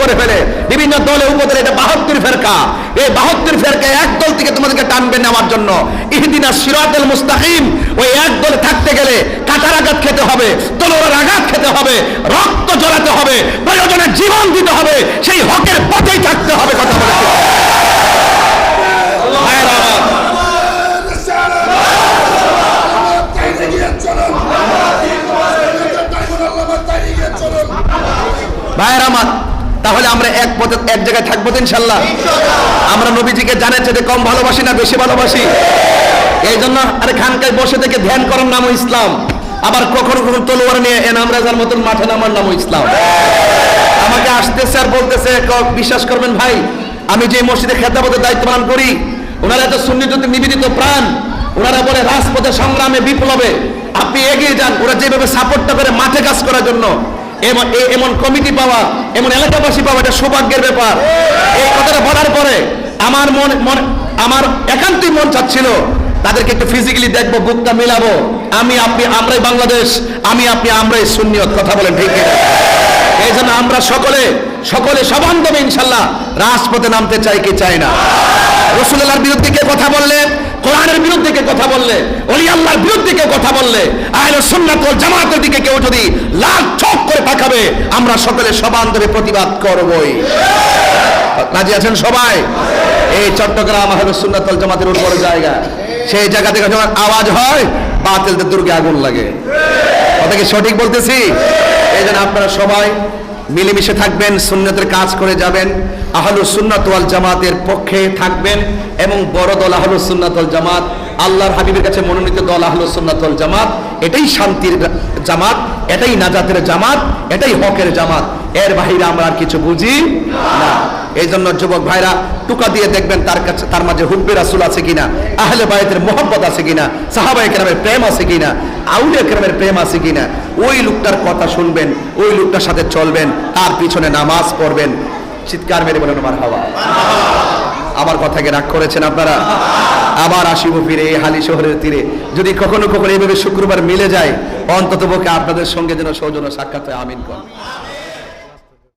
করে ফেলে। বিভিন্ন দলে উপদলে এটা বাহাত্তর ফেরকা। এই বাহাত্তর ফেরকা এক দল থেকে তোমাদেরকে টানবে নেওয়ার জন্য। ইহদিনা সিরাতুল মুস্তাকিম। ওই এক দলে থাকতে গেলে কাটার আঘাত খেতে হবে তলোয়ার আঘাত খেতে হবে, রক্ত জ্বলাতে হবে, প্রয়োজনে জীবন দিতে হবে, সেই হকের পথেই থাকতে হবে কথা বলে। ভাইয়েরা, আমার তাহলে আমরা এক পথে, এক জায়গায় থাকব তো ইনশাল্লাহ। আমরা নবীজিকে জানেন যে কম ভালোবাসি না বেশি ভালোবাসি। এই জন্য আরে খানকায় বসে থেকে ধ্যান করার নামও ইসলাম। আবার কখনো কখনো তলোয়ার নিয়ে এনাম রাজার মতন মাঠে নামার নামও ইসলাম। আমাকে আসতেছে আর বলতেছে বিশ্বাস করবেন ভাই, আমি যে মসজিদে খেতাবতের দায়িত্ব পালন করি, ওনারা এত সুন্নিত নিবেদিত প্রাণ, ওনারা বলে রাজপথে সংগ্রামে বিপ্লবে। আপনি এগিয়ে যান, ওরা যেভাবে সাপোর্টটা করে মাঠে কাজ করার জন্য। এমন এমন কমিটি পাওয়া, এমন এলাকাবাসী পাওয়া, এটা সৌভাগ্যের ব্যাপার। এই কথাটা বলার পরে আমার মন মন, আমার একান্তই মন চাচ্ছিল, তাদেরকে একটু ফিজিক্যালি দেখব, বুকটা মিলাবো। আমি, আপনি, আমরাই বাংলাদেশ, আমি, আপনি, আমরাই সুন্নিয়ত, কথা বলেন ঠিক? এই জন্য আমরা সকলে সকলে সবান্ধবে ইনশাল্লাহ, রাজপথে নামতে চাই কি চাই না। রসুল্লাহর বিরুদ্ধে কে কথা বললে কোরআনের বিরুদ্ধে কে কথা বললে? অলি আল্লাহর বিরুদ্ধে কে কথা বললে? আহলে সুন্নাত ওয়াল জামাতের দিকে কেউ যদি লাল চোখ করে তাকাবে, আমরা সকলে সবান্ধবে প্রতিবাদ করবই। রাজি আছেন সবাই? এই চট্টগ্রাম আহলে সুন্নাত ওয়াল জামাতের উপর জায়গা। সেই জায়গা থেকে যখন আওয়াজ হয়, বাতিলদের দুর্গে আগুন লাগে। কথা কি সঠিক বলতেছি? এই জন্য আপনারা সবাই মিলেমিশে থাকবেন, সুন্নতের কাজ করে যাবেন। আহলু সুন্নাত ওয়াল জামাতের পক্ষে থাকবেন এবং বড় দল আহলু সুন্নাত ওয়াল জামাত, আল্লাহর হাবিবের কাছে মনোনীত দল আহলু সুন্নাত ওয়াল জামাত, এটাই শান্তির জামাত, এটাই নাজাতের জামাত, এটাই হকের জামাত। এর বাহিরে আমরা আর কিছু বুঝি না। এই জন্য যুবক ভাইরা, টুকা দিয়ে দেখবেন তার কাছে, তার মাঝে হুব্বে রাসুল আছে কিনা, আহলে বায়তের মোহব্বত আছে কিনা, সাহাবায়ে কেরামের প্রেম আছে কিনা, আউলিয়া কেরামের প্রেম আছে কিনা, ওই লোকটার কথা শুনবেন, ওই লোকটার সাথে চলবেন, তার পিছনে নামাজ পড়বেন। চিৎকার মেরে বলেন আমার হাওয়া আমার কথাকে রাগ করেছেন আপনারা? আবার আসিব ফিরে হালি শহরের তীরে। যদি কখনো কখনো এইভাবে শুক্রবার মিলে যায় অন্তত পক্ষে আপনাদের সঙ্গে যেন সৌজন্য সাক্ষাৎ হয়, আমিন কর